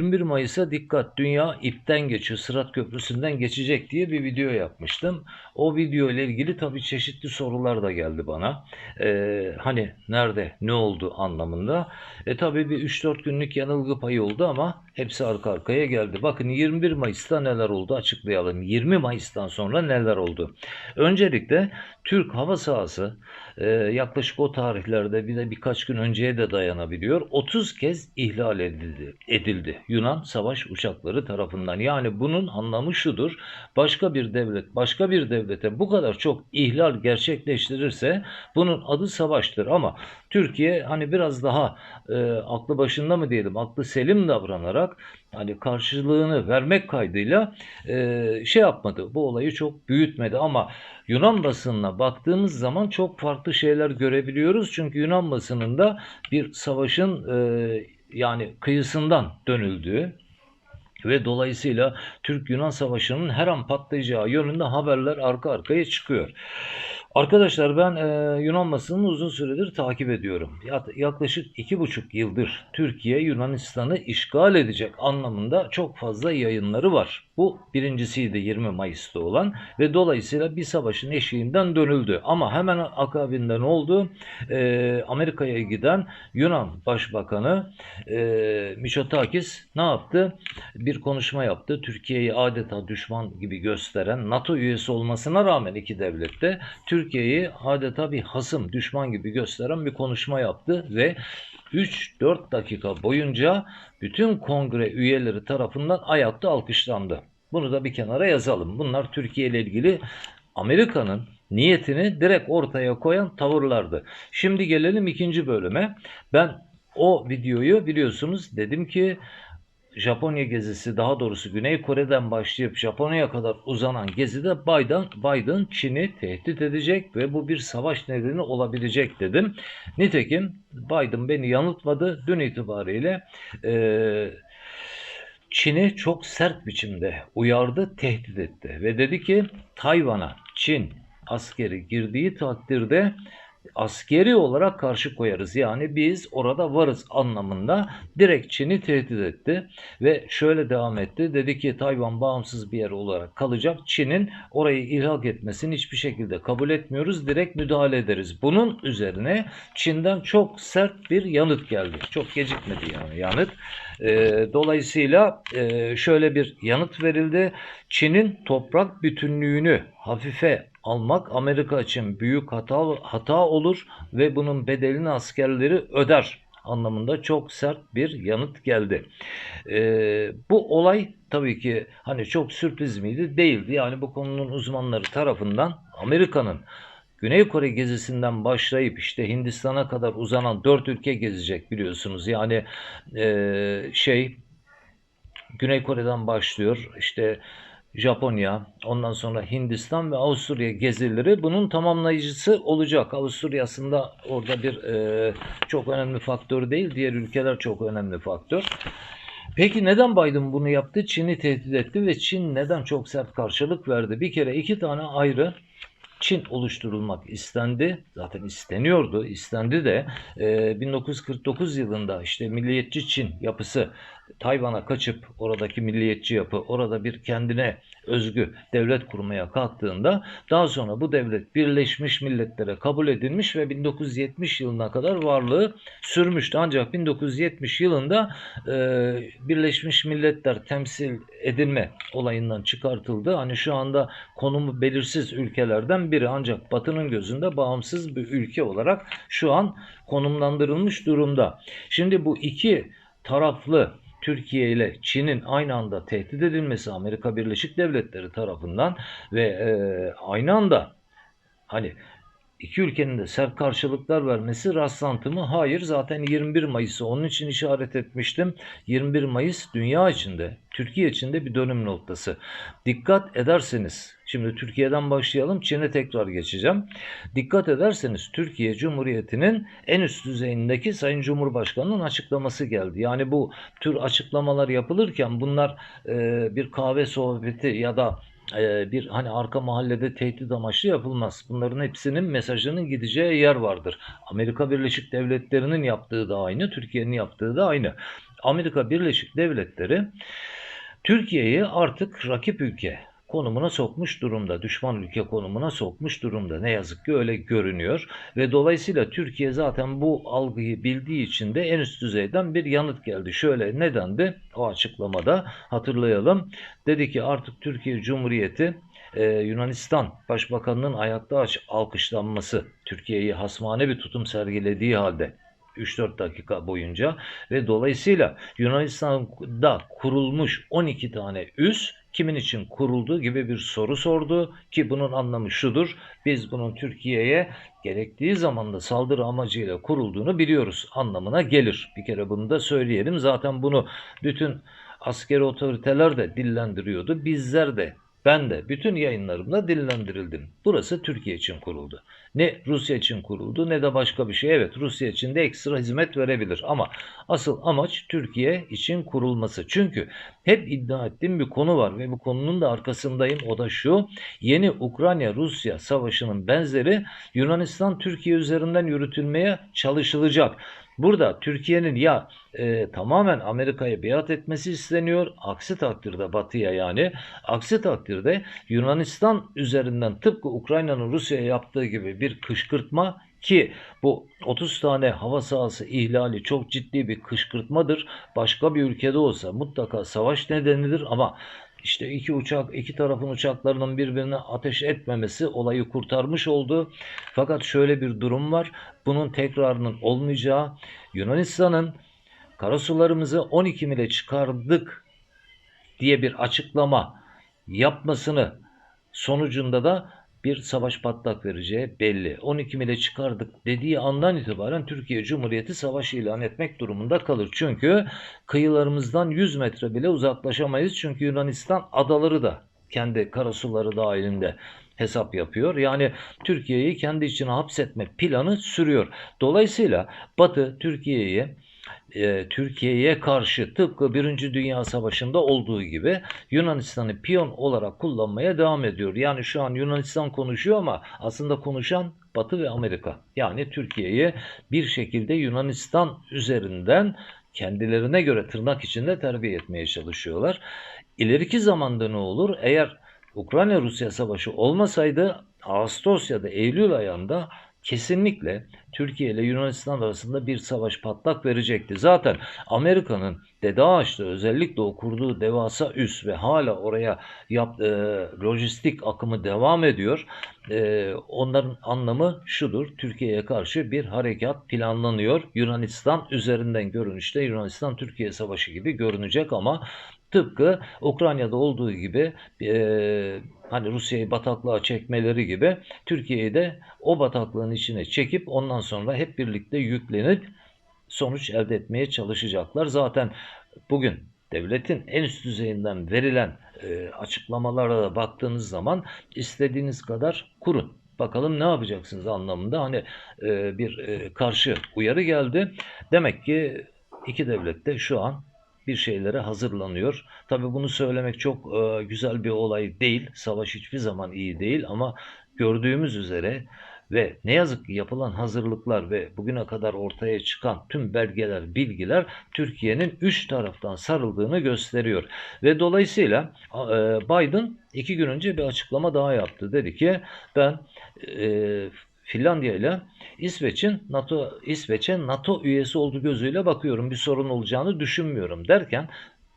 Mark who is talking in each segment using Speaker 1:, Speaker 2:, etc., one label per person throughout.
Speaker 1: 21 Mayıs'a dikkat dünya ipten geçiyor, Sırat Köprüsü'nden geçecek diye bir video yapmıştım. O video ile ilgili tabii çeşitli sorular da geldi bana. Ee, hani nerede, ne oldu anlamında. E tabii bir 3-4 günlük yanılgı payı oldu ama hepsi arka arkaya geldi. Bakın 21 Mayıs'ta neler oldu açıklayalım. 20 Mayıs'tan sonra neler oldu? Öncelikle Türk hava sahası e, yaklaşık o tarihlerde bir de birkaç gün önceye de dayanabiliyor. 30 kez ihlal edildi, edildi Yunan savaş uçakları tarafından. Yani bunun anlamı şudur. Başka bir devlet başka bir devlete bu kadar çok ihlal gerçekleştirirse bunun adı savaştır ama Türkiye hani biraz daha e, aklı başında mı diyelim aklı selim davranarak hani karşılığını vermek kaydıyla e, şey yapmadı. Bu olayı çok büyütmedi ama Yunan basınına baktığımız zaman çok farklı şeyler görebiliyoruz. Çünkü Yunan basınında bir savaşın e, yani kıyısından dönüldüğü ve dolayısıyla Türk-Yunan Savaşı'nın her an patlayacağı yönünde haberler arka arkaya çıkıyor. Arkadaşlar ben e, Yunan basınını uzun süredir takip ediyorum. Ya- Yaklaşık iki buçuk yıldır Türkiye Yunanistan'ı işgal edecek anlamında çok fazla yayınları var. Bu birincisiydi 20 Mayıs'ta olan ve dolayısıyla bir savaşın eşiğinden dönüldü. Ama hemen akabinde ne oldu? E, Amerika'ya giden Yunan Başbakanı e, Mitsotakis ne yaptı? Bir konuşma yaptı. Türkiye'yi adeta düşman gibi gösteren NATO üyesi olmasına rağmen iki devlette Türkiye'yi adeta bir hasım, düşman gibi gösteren bir konuşma yaptı ve 3-4 dakika boyunca bütün kongre üyeleri tarafından ayakta alkışlandı. Bunu da bir kenara yazalım. Bunlar Türkiye ile ilgili Amerika'nın niyetini direkt ortaya koyan tavırlardı. Şimdi gelelim ikinci bölüme. Ben o videoyu biliyorsunuz dedim ki Japonya gezisi daha doğrusu Güney Kore'den başlayıp Japonya'ya kadar uzanan gezide Biden, Biden Çin'i tehdit edecek ve bu bir savaş nedeni olabilecek dedim. Nitekim Biden beni yanıltmadı. Dün itibariyle eee Çin'i çok sert biçimde uyardı, tehdit etti ve dedi ki Tayvan'a Çin askeri girdiği takdirde askeri olarak karşı koyarız. Yani biz orada varız anlamında direkt Çin'i tehdit etti ve şöyle devam etti. Dedi ki Tayvan bağımsız bir yer olarak kalacak. Çin'in orayı ilhak etmesini hiçbir şekilde kabul etmiyoruz. Direkt müdahale ederiz. Bunun üzerine Çin'den çok sert bir yanıt geldi. Çok gecikmedi yani yanıt. Ee, dolayısıyla e, şöyle bir yanıt verildi. Çin'in toprak bütünlüğünü hafife almak Amerika için büyük hata hata olur ve bunun bedelini askerleri öder anlamında çok sert bir yanıt geldi. Ee, bu olay tabii ki hani çok sürpriz miydi? Değildi. Yani bu konunun uzmanları tarafından Amerika'nın Güney Kore gezisinden başlayıp işte Hindistan'a kadar uzanan dört ülke gezecek biliyorsunuz. Yani e, şey Güney Kore'den başlıyor. İşte Japonya, ondan sonra Hindistan ve Avusturya gezileri bunun tamamlayıcısı olacak. Avusturya aslında orada bir e, çok önemli faktör değil, diğer ülkeler çok önemli faktör. Peki neden Biden bunu yaptı? Çin'i tehdit etti ve Çin neden çok sert karşılık verdi? Bir kere iki tane ayrı Çin oluşturulmak istendi. Zaten isteniyordu, istendi de e, 1949 yılında işte milliyetçi Çin yapısı Tayvan'a kaçıp oradaki milliyetçi yapı orada bir kendine özgü devlet kurmaya kalktığında daha sonra bu devlet Birleşmiş Milletler'e kabul edilmiş ve 1970 yılına kadar varlığı sürmüştü. Ancak 1970 yılında e, Birleşmiş Milletler temsil edilme olayından çıkartıldı. Hani şu anda konumu belirsiz ülkelerden biri ancak Batı'nın gözünde bağımsız bir ülke olarak şu an konumlandırılmış durumda. Şimdi bu iki taraflı Türkiye ile Çin'in aynı anda tehdit edilmesi Amerika Birleşik Devletleri tarafından ve e, aynı anda hani iki ülkenin de sert karşılıklar vermesi rastlantı mı? Hayır. Zaten 21 Mayıs'ı onun için işaret etmiştim. 21 Mayıs dünya içinde, Türkiye içinde bir dönüm noktası. Dikkat ederseniz, şimdi Türkiye'den başlayalım, Çin'e tekrar geçeceğim. Dikkat ederseniz Türkiye Cumhuriyeti'nin en üst düzeyindeki Sayın Cumhurbaşkanı'nın açıklaması geldi. Yani bu tür açıklamalar yapılırken bunlar e, bir kahve sohbeti ya da e, bir hani arka mahallede tehdit amaçlı yapılmaz. Bunların hepsinin mesajının gideceği yer vardır. Amerika Birleşik Devletleri'nin yaptığı da aynı, Türkiye'nin yaptığı da aynı. Amerika Birleşik Devletleri Türkiye'yi artık rakip ülke konumuna sokmuş durumda. Düşman ülke konumuna sokmuş durumda. Ne yazık ki öyle görünüyor. Ve dolayısıyla Türkiye zaten bu algıyı bildiği için de en üst düzeyden bir yanıt geldi. Şöyle nedendi? O açıklamada hatırlayalım. Dedi ki artık Türkiye Cumhuriyeti e, Yunanistan Başbakanının ayakta aç alkışlanması Türkiye'yi hasmane bir tutum sergilediği halde 3-4 dakika boyunca ve dolayısıyla Yunanistan'da kurulmuş 12 tane üs kimin için kuruldu gibi bir soru sordu ki bunun anlamı şudur. Biz bunun Türkiye'ye gerektiği zamanda saldırı amacıyla kurulduğunu biliyoruz anlamına gelir. Bir kere bunu da söyleyelim. Zaten bunu bütün askeri otoriteler de dillendiriyordu. Bizler de ben de bütün yayınlarımda dillendirildim. Burası Türkiye için kuruldu. Ne Rusya için kuruldu ne de başka bir şey. Evet Rusya için de ekstra hizmet verebilir ama asıl amaç Türkiye için kurulması. Çünkü hep iddia ettiğim bir konu var ve bu konunun da arkasındayım. O da şu. Yeni Ukrayna-Rusya savaşının benzeri Yunanistan Türkiye üzerinden yürütülmeye çalışılacak. Burada Türkiye'nin ya e, tamamen Amerika'ya biat etmesi isteniyor. Aksi takdirde Batı'ya yani. Aksi takdirde Yunanistan üzerinden tıpkı Ukrayna'nın Rusya'ya yaptığı gibi bir kışkırtma ki bu 30 tane hava sahası ihlali çok ciddi bir kışkırtmadır. Başka bir ülkede olsa mutlaka savaş nedenidir ama işte iki uçak, iki tarafın uçaklarının birbirine ateş etmemesi olayı kurtarmış oldu. Fakat şöyle bir durum var. Bunun tekrarının olmayacağı Yunanistan'ın karasularımızı 12 mile çıkardık diye bir açıklama yapmasını sonucunda da bir savaş patlak vereceği belli. 12 mile çıkardık dediği andan itibaren Türkiye Cumhuriyeti savaş ilan etmek durumunda kalır. Çünkü kıyılarımızdan 100 metre bile uzaklaşamayız. Çünkü Yunanistan adaları da kendi karasuları dahilinde hesap yapıyor. Yani Türkiye'yi kendi içine hapsetme planı sürüyor. Dolayısıyla Batı Türkiye'yi e, Türkiye'ye karşı tıpkı Birinci Dünya Savaşı'nda olduğu gibi Yunanistan'ı piyon olarak kullanmaya devam ediyor. Yani şu an Yunanistan konuşuyor ama aslında konuşan Batı ve Amerika. Yani Türkiye'yi bir şekilde Yunanistan üzerinden kendilerine göre tırnak içinde terbiye etmeye çalışıyorlar. İleriki zamanda ne olur? Eğer Ukrayna-Rusya savaşı olmasaydı Ağustos ya da Eylül ayında kesinlikle Türkiye ile Yunanistan arasında bir savaş patlak verecekti. Zaten Amerika'nın Dede Ağaç'ta özellikle o kurduğu devasa üs ve hala oraya yap, e, lojistik akımı devam ediyor. E, onların anlamı şudur. Türkiye'ye karşı bir harekat planlanıyor. Yunanistan üzerinden görünüşte Yunanistan Türkiye savaşı gibi görünecek ama tıpkı Ukrayna'da olduğu gibi e, hani Rusya'yı bataklığa çekmeleri gibi Türkiye'yi de o bataklığın içine çekip ondan sonra hep birlikte yüklenip sonuç elde etmeye çalışacaklar. Zaten bugün devletin en üst düzeyinden verilen e, açıklamalara da baktığınız zaman istediğiniz kadar kurun. Bakalım ne yapacaksınız anlamında hani e, bir e, karşı uyarı geldi. Demek ki iki devlet de şu an bir şeylere hazırlanıyor. Tabi bunu söylemek çok e, güzel bir olay değil. Savaş hiçbir zaman iyi değil ama gördüğümüz üzere ve ne yazık ki yapılan hazırlıklar ve bugüne kadar ortaya çıkan tüm belgeler, bilgiler Türkiye'nin üç taraftan sarıldığını gösteriyor. Ve dolayısıyla e, Biden iki gün önce bir açıklama daha yaptı. Dedi ki ben e, Finlandiya ile İsveç'in NATO İsveç'e NATO üyesi olduğu gözüyle bakıyorum. Bir sorun olacağını düşünmüyorum derken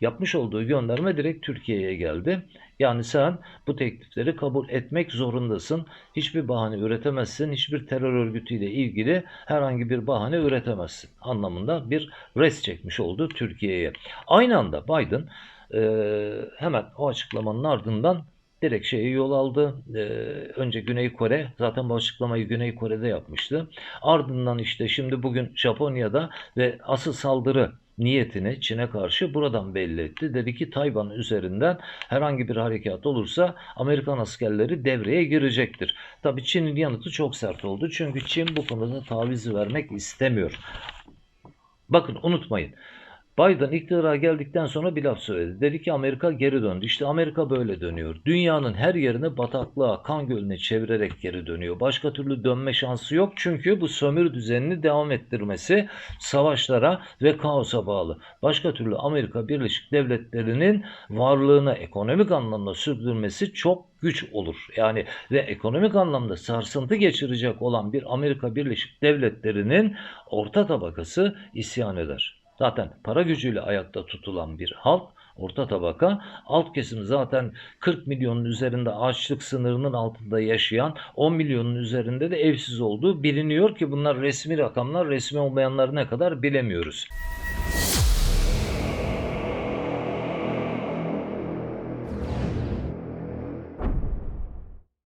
Speaker 1: yapmış olduğu gönderme direkt Türkiye'ye geldi. Yani sen bu teklifleri kabul etmek zorundasın. Hiçbir bahane üretemezsin. Hiçbir terör örgütüyle ilgili herhangi bir bahane üretemezsin. Anlamında bir res çekmiş oldu Türkiye'ye. Aynı anda Biden e, hemen o açıklamanın ardından direkt şeye yol aldı. Ee, önce Güney Kore zaten bu açıklamayı Güney Kore'de yapmıştı. Ardından işte şimdi bugün Japonya'da ve asıl saldırı niyetini Çin'e karşı buradan belli etti. Dedi ki Tayvan üzerinden herhangi bir harekat olursa Amerikan askerleri devreye girecektir. Tabi Çin'in yanıtı çok sert oldu. Çünkü Çin bu konuda taviz vermek istemiyor. Bakın unutmayın. Biden iktidara geldikten sonra bir laf söyledi. Dedi ki Amerika geri döndü. İşte Amerika böyle dönüyor. Dünyanın her yerine bataklığa, kan gölüne çevirerek geri dönüyor. Başka türlü dönme şansı yok. Çünkü bu sömürü düzenini devam ettirmesi savaşlara ve kaosa bağlı. Başka türlü Amerika Birleşik Devletleri'nin varlığını ekonomik anlamda sürdürmesi çok güç olur. Yani ve ekonomik anlamda sarsıntı geçirecek olan bir Amerika Birleşik Devletleri'nin orta tabakası isyan eder. Zaten para gücüyle ayakta tutulan bir halk, orta tabaka, alt kesim zaten 40 milyonun üzerinde açlık sınırının altında yaşayan 10 milyonun üzerinde de evsiz olduğu biliniyor ki bunlar resmi rakamlar, resmi olmayanlar ne kadar bilemiyoruz.